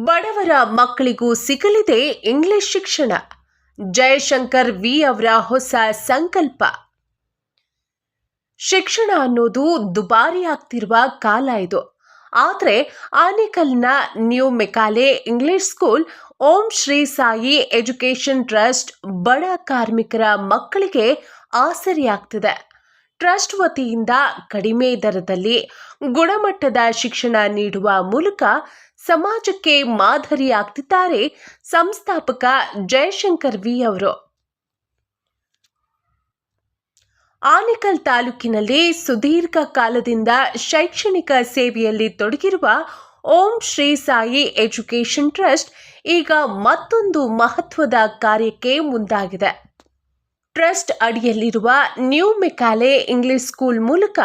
ಬಡವರ ಮಕ್ಕಳಿಗೂ ಸಿಗಲಿದೆ ಇಂಗ್ಲಿಷ್ ಶಿಕ್ಷಣ. ಜಯಶಂಕರ್ ವಿ ಅವರ ಹೊಸ ಸಂಕಲ್ಪ. ಶಿಕ್ಷಣ ಅನ್ನೋದು ದುಬಾರಿ ಆಗ್ತಿರುವ ಕಾಲ ಇದು. ಆದರೆ ಆನೇಕಲ್ನ new Macaulay English school Om Shri Sai education trust ಬಡ ಕಾರ್ಮಿಕರ ಮಕ್ಕಳಿಗೆ ಆಸರಿಯಾಗ್ತಿದೆ ಟ್ರಸ್ಟ್ ವತಿಯಿಂದ ಕಡಿಮೆ ದರದಲ್ಲಿ ಗುಣಮಟ್ಟದ ಶಿಕ್ಷಣ ನೀಡುವ ಮೂಲಕ ಸಮಾಜಕ್ಕೆ ಮಾದರಿಯಾಗ್ತಿದ್ದಾರೆ ಸಂಸ್ಥಾಪಕ ಜಯಶಂಕರ್ ವಿ ಅವರು. ಆನೇಕಲ್ ತಾಲೂಕಿನಲ್ಲಿ ಸುದೀರ್ಘ ಕಾಲದಿಂದ ಶೈಕ್ಷಣಿಕ ಸೇವೆಯಲ್ಲಿ ತೊಡಗಿರುವ ಓಂ ಶ್ರೀ ಸಾಯಿ ಎಜುಕೇಷನ್ ಟ್ರಸ್ಟ್ ಈಗ ಮತ್ತೊಂದು ಮಹತ್ವದ ಕಾರ್ಯಕ್ಕೆ ಮುಂದಾಗಿದೆ. ಟ್ರಸ್ಟ್ ಅಡಿಯಲ್ಲಿರುವ ನ್ಯೂ ಮೆಕಾಲೆ ಇಂಗ್ಲಿಷ್ ಸ್ಕೂಲ್ ಮೂಲಕ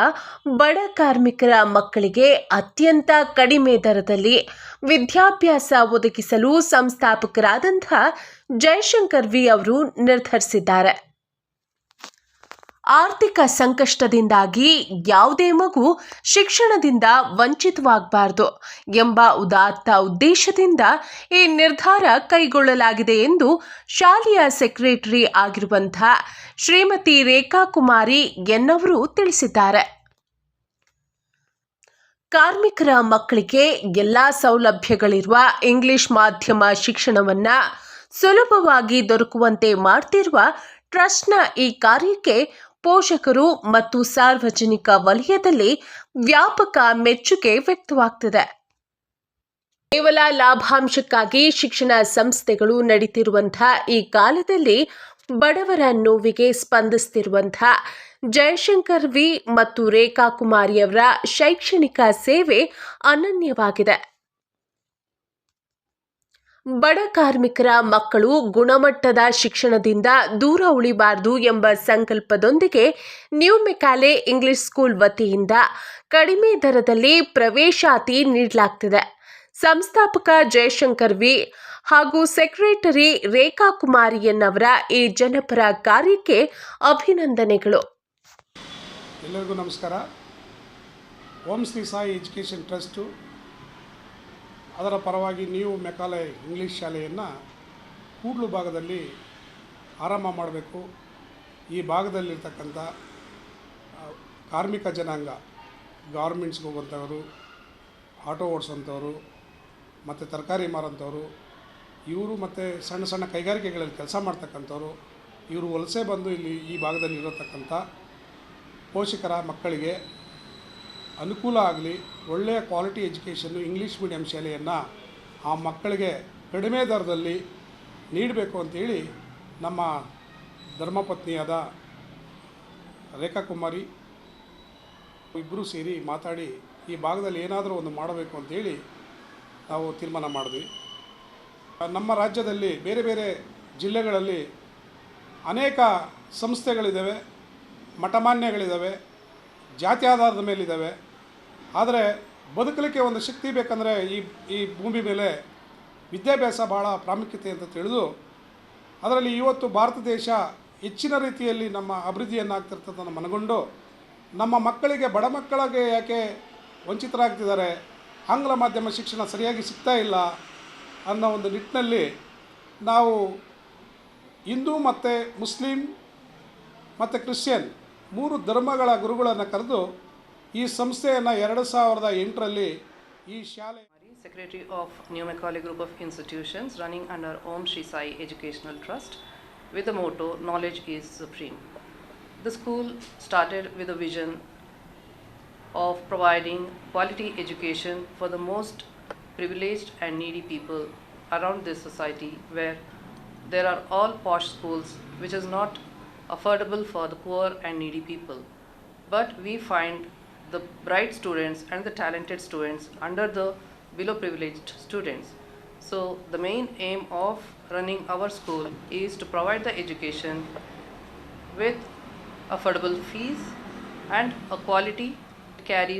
ಬಡ ಕಾರ್ಮಿಕರ ಮಕ್ಕಳಿಗೆ ಅತ್ಯಂತ ಕಡಿಮೆ ದರದಲ್ಲಿ ವಿದ್ಯಾಭ್ಯಾಸ ಒದಗಿಸಲು ಸಂಸ್ಥಾಪಕರಾದಂಥ ಜಯಶಂಕರ್ ವಿ ಅವರು ನಿರ್ಧರಿಸಿದ್ದಾರೆ. ಆರ್ಥಿಕ ಸಂಕಷ್ಟದಿಂದಾಗಿ ಯಾವುದೇ ಮಗು ಶಿಕ್ಷಣದಿಂದ ವಂಚಿತವಾಗಬಾರದು ಎಂಬ ಉದಾತ್ತ ಉದ್ದೇಶದಿಂದ ಈ ನಿರ್ಧಾರ ಕೈಗೊಳ್ಳಲಾಗಿದೆ ಎಂದು ಶಾಲೆಯ ಸೆಕ್ರೆಟರಿ ಆಗಿರುವಂಥ ಶ್ರೀಮತಿ ರೇಖಾ ಕುಮಾರಿ ಎನ್ನವರು ತಿಳಿಸಿದ್ದಾರೆ. ಕಾರ್ಮಿಕರ ಮಕ್ಕಳಿಗೆ ಎಲ್ಲ ಸೌಲಭ್ಯಗಳಿರುವ ಇಂಗ್ಲಿಷ್ ಮಾಧ್ಯಮ ಶಿಕ್ಷಣವನ್ನ ಸುಲಭವಾಗಿ ದೊರಕುವಂತೆ ಮಾಡ್ತಿರುವ ಟ್ರಸ್ಟ್ನ ಈ ಕಾರ್ಯಕ್ಕೆ ಪೋಷಕರು ಮತ್ತು ಸಾರ್ವಜನಿಕ ವಲಯದಲ್ಲಿ ವ್ಯಾಪಕ ಮೆಚ್ಚುಗೆ ವ್ಯಕ್ತವಾಗ್ತಿದೆ. ಕೇವಲ ಲಾಭಾಂಶಕ್ಕಾಗಿ ಶಿಕ್ಷಣ ಸಂಸ್ಥೆಗಳು ನಡೀತಿರುವಂತಹ ಈ ಕಾಲದಲ್ಲಿ ಬಡವರ ನೋವಿಗೆ ಸ್ಪಂದಿಸ್ತಿರುವಂತಹ ಜಯಶಂಕರ್ ವಿ ಮತ್ತು ರೇಖಾ ಕುಮಾರಿಯವರ ಶೈಕ್ಷಣಿಕ ಸೇವೆ ಅನನ್ಯವಾಗಿದೆ. ಬಡ ಕಾರ್ಮಿಕರ ಮಕ್ಕಳು ಗುಣಮಟ್ಟದ ಶಿಕ್ಷಣದಿಂದ ದೂರ ಉಳಿಬಾರದು ಎಂಬ ಸಂಕಲ್ಪದೊಂದಿಗೆ ನ್ಯೂ ಮೆಕಾಲೆ ಇಂಗ್ಲಿಷ್ ಸ್ಕೂಲ್ ವತಿಯಿಂದ ಕಡಿಮೆ ದರದಲ್ಲಿ ಪ್ರವೇಶಾತಿ ನೀಡಲಾಗ್ತಿದೆ. ಸಂಸ್ಥಾಪಕ ಜಯಶಂಕರ್ ವಿ ಹಾಗೂ ಸೆಕ್ರೆಟರಿ ರೇಖಾ ಕುಮಾರಿಯನ್ನವರ ಈ ಜನಪರ ಕಾರ್ಯಕ್ಕೆ ಅಭಿನಂದನೆಗಳು. ಎಲ್ಲರಿಗೂ ನಮಸ್ಕಾರ. ಓಂ ಶ್ರೀ ಸಾಯಿ ಎಜುಕೇಷನ್ ಟ್ರಸ್ಟು ಅದರ ಪರವಾಗಿ ನೀವು ಮೆಕಾಲೆ ಇಂಗ್ಲೀಷ್ ಶಾಲೆಯನ್ನು ಕೂಡ್ಲು ಭಾಗದಲ್ಲಿ ಆರಂಭ ಮಾಡಬೇಕು. ಈ ಭಾಗದಲ್ಲಿರ್ತಕ್ಕಂಥ ಕಾರ್ಮಿಕ ಜನಾಂಗ ಗಾರ್ಮೆಂಟ್ಸ್ಗೆ ಹೋಗುವಂಥವರು ಆಟೋ ಓಡಿಸೋಂಥವ್ರು, ಮತ್ತು ತರಕಾರಿ ಮಾರೋಂಥವ್ರು, ಇವರು ಮತ್ತು ಸಣ್ಣ ಸಣ್ಣ ಕೈಗಾರಿಕೆಗಳಲ್ಲಿ ಕೆಲಸ ಮಾಡ್ತಕ್ಕಂಥವ್ರು, ಇವರು ವಲಸೆ ಬಂದು ಇಲ್ಲಿ ಈ ಭಾಗದಲ್ಲಿ ಇರತಕ್ಕಂಥ ಪೋಷಕರ ಮಕ್ಕಳಿಗೆ ಅನುಕೂಲ ಆಗಲಿ ಒಳ್ಳೆಯ ಕ್ವಾಲಿಟಿ ಎಜುಕೇಷನ್ನು ಇಂಗ್ಲೀಷ್ ಮೀಡಿಯಂ ಶಾಲೆಯನ್ನು ಆ ಮಕ್ಕಳಿಗೆ ಕಡಿಮೆ ದರದಲ್ಲಿ ನೀಡಬೇಕು ಅಂತೇಳಿ ನಮ್ಮ ಧರ್ಮಪತ್ನಿಯಾದ ರೇಖಾ ಕುಮಾರಿ ಇಬ್ಬರೂ ಸೇರಿ ಮಾತಾಡಿ ಈ ಭಾಗದಲ್ಲಿ ಏನಾದರೂ ಒಂದು ಮಾಡಬೇಕು ಅಂತೇಳಿ ನಾವು ತೀರ್ಮಾನ ಮಾಡಿದ್ವಿ. ನಮ್ಮ ರಾಜ್ಯದಲ್ಲಿ ಬೇರೆ ಬೇರೆ ಜಿಲ್ಲೆಗಳಲ್ಲಿ ಅನೇಕ ಸಂಸ್ಥೆಗಳಿದ್ದಾವೆ, ಮಠಮಾನ್ಯಗಳಿದ್ದಾವೆ, ಜಾತಿ ಆಧಾರದ ಮೇಲಿದ್ದಾವೆ. ಆದರೆ ಬದುಕಲಿಕ್ಕೆ ಒಂದು ಶಕ್ತಿ ಬೇಕಂದರೆ ಈ ಈ ಭೂಮಿ ಮೇಲೆ ವಿದ್ಯಾಭ್ಯಾಸ ಭಾಳ ಪ್ರಾಮುಖ್ಯತೆ ಅಂತ ತಿಳಿದು, ಅದರಲ್ಲಿ ಇವತ್ತು ಭಾರತ ದೇಶ ಹೆಚ್ಚಿನ ರೀತಿಯಲ್ಲಿ ನಮ್ಮ ಅಭಿವೃದ್ಧಿಯನ್ನಾಗ್ತಿರ್ತದನ್ನು ಮನಗೊಂಡು ನಮ್ಮ ಮಕ್ಕಳಿಗೆ, ಬಡ ಮಕ್ಕಳಿಗೆ ಯಾಕೆ ವಂಚಿತರಾಗ್ತಿದ್ದಾರೆ, ಆಂಗ್ಲ ಮಾಧ್ಯಮ ಶಿಕ್ಷಣ ಸರಿಯಾಗಿ ಸಿಗ್ತಾ ಇಲ್ಲ ಅನ್ನೋ ಒಂದು ನಿಟ್ಟಿನಲ್ಲಿ ನಾವು ಹಿಂದೂ ಮತ್ತು ಮುಸ್ಲಿಂ ಮತ್ತು ಕ್ರಿಶ್ಚಿಯನ್ ಮೂರು ಧರ್ಮಗಳ ಗುರುಗಳನ್ನು ಕರೆದು ಈ ಸಂಸ್ಥೆಯನ್ನು ಎರಡು ಸಾವಿರದ ಎಂಟರಲ್ಲಿ ಈ ಶಾಲೆ Secretary of New Macaulay Group of Institutions running under Om Shri Sai Educational Trust with the motto Knowledge is Supreme. The school started with a vision of providing quality education for the most privileged and needy people around this society where there are all posh schools which is not affordable for the poor and needy people. But we find the bright students and the talented students under the below privileged students. So the main aim of running our school is to provide the education with affordable fees and a quality carries